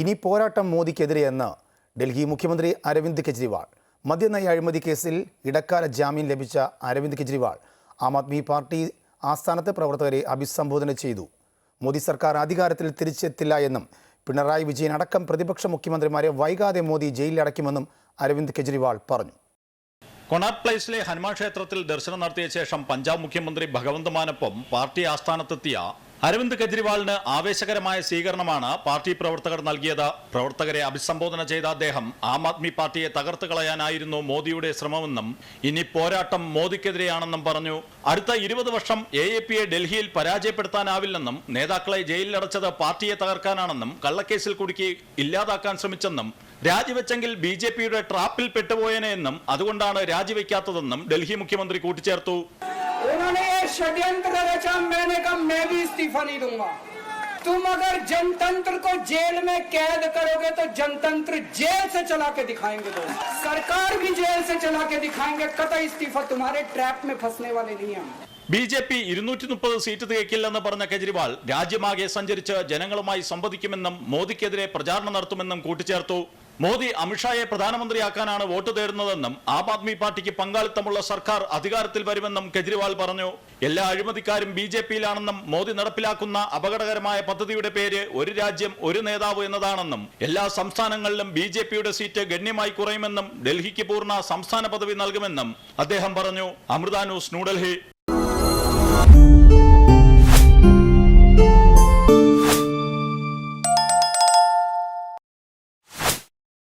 ഇനി പോരാട്ടം മോദിക്കെതിരെയെന്ന് ഡൽഹി മുഖ്യമന്ത്രി അരവിന്ദ് കെജ്രിവാൾ. മദ്യനയ അഴിമതി കേസിൽ ഇടക്കാല ജാമ്യം ലഭിച്ച അരവിന്ദ് കെജ്രിവാൾ ആം ആദ്മി പാർട്ടി ആസ്ഥാനത്തെ പ്രവർത്തകരെ അഭിസംബോധന ചെയ്തു. മോദി സർക്കാർ അധികാരത്തിൽ തിരിച്ചെത്തില്ല എന്നും പിണറായി വിജയൻ അടക്കം പ്രതിപക്ഷ മുഖ്യമന്ത്രിമാരെ വൈകാതെ മോദി ജയിലിലടയ്ക്കുമെന്നും അരവിന്ദ് കെജ്രിവാൾ പറഞ്ഞു. കൊണാട്ട് പ്ലേസിലെ ഹനുമാൻ ക്ഷേത്രത്തിൽ ദർശനം നടത്തിയ ശേഷം പഞ്ചാബ് മുഖ്യമന്ത്രി ഭഗവന്ത് മാനൊപ്പം പാർട്ടി ആസ്ഥാനത്തെത്തിയ അരവിന്ദ് കെജ്രിവാളിന് ആവേശകരമായ സ്വീകരണമാണ് പാർട്ടി പ്രവർത്തകർ നൽകിയത്. പ്രവർത്തകരെ അഭിസംബോധന ചെയ്ത അദ്ദേഹം ആം ആദ്മി പാർട്ടിയെ തകർത്ത് കളയാനായിരുന്നു മോദിയുടെ ശ്രമമെന്നും ഇനി പോരാട്ടം മോദിക്കെതിരെയാണെന്നും പറഞ്ഞു. അടുത്ത ഇരുപത് വർഷം എ എ പിയെ ഡൽഹിയിൽ പരാജയപ്പെടുത്താനാവില്ലെന്നും നേതാക്കളെ ജയിലിലടച്ചത് പാർട്ടിയെ തകർക്കാനാണെന്നും കള്ളക്കേസിൽ കുടുക്കി ഇല്ലാതാക്കാൻ ശ്രമിച്ചെന്നും രാജിവെച്ചെങ്കിൽ ബി ജെ പിയുടെ ട്രാപ്പിൽ പെട്ടുപോയേനെ എന്നും അതുകൊണ്ടാണ് രാജിവെക്കാത്തതെന്നും ഡൽഹി മുഖ്യമന്ത്രി കൂട്ടിച്ചേർത്തു. उन्होंने ये षड्यंत्र रचा, मैंने कहा, मैं भी इस्तीफा नहीं दूँगा। तुम अगर जनतंत्र को जेल में कैद करोगे तो जनतंत्र जेल से चला के दिखाएँगे दोस्त सरकार भी जेल से चला के दिखाएँगे। कतई इस्तीफा तुम्हारे ट्रैप में फंसने वाले नहीं हम। ബി ജെ പി ഇരുന്നൂറ്റി മുപ്പത് സീറ്റ് തികക്കില്ലെന്ന് പറഞ്ഞ കെജ്രിവാൾ രാജ്യമാകെ സഞ്ചരിച്ച് ജനങ്ങളുമായി സംവദിക്കുമെന്നും മോദിക്കെതിരെ പ്രചാരണം നടത്തുമെന്നും കൂട്ടിച്ചേർത്തു. മോദി അമിത്ഷായെ പ്രധാനമന്ത്രിയാക്കാനാണ് വോട്ട് തേടുന്നതെന്നും ആം ആദ്മി പാർട്ടിക്ക് പങ്കാളിത്തമുള്ള സർക്കാർ അധികാരത്തിൽ വരുമെന്നും കെജ്രിവാൾ പറഞ്ഞു. എല്ലാ അഴിമതിക്കാരും ബി ജെ പിയിലാണെന്നും മോദി നടപ്പിലാക്കുന്ന അപകടകരമായ പദ്ധതിയുടെ പേര് ഒരു രാജ്യം ഒരു നേതാവ് എന്നതാണെന്നും എല്ലാ സംസ്ഥാനങ്ങളിലും ബി ജെ പിയുടെ സീറ്റ് ഗണ്യമായി കുറയുമെന്നും ഡൽഹിക്ക് പൂർണ സംസ്ഥാന പദവി നൽകുമെന്നും അദ്ദേഹം പറഞ്ഞു. അമൃത ന്യൂസ് ന്യൂഡൽഹി.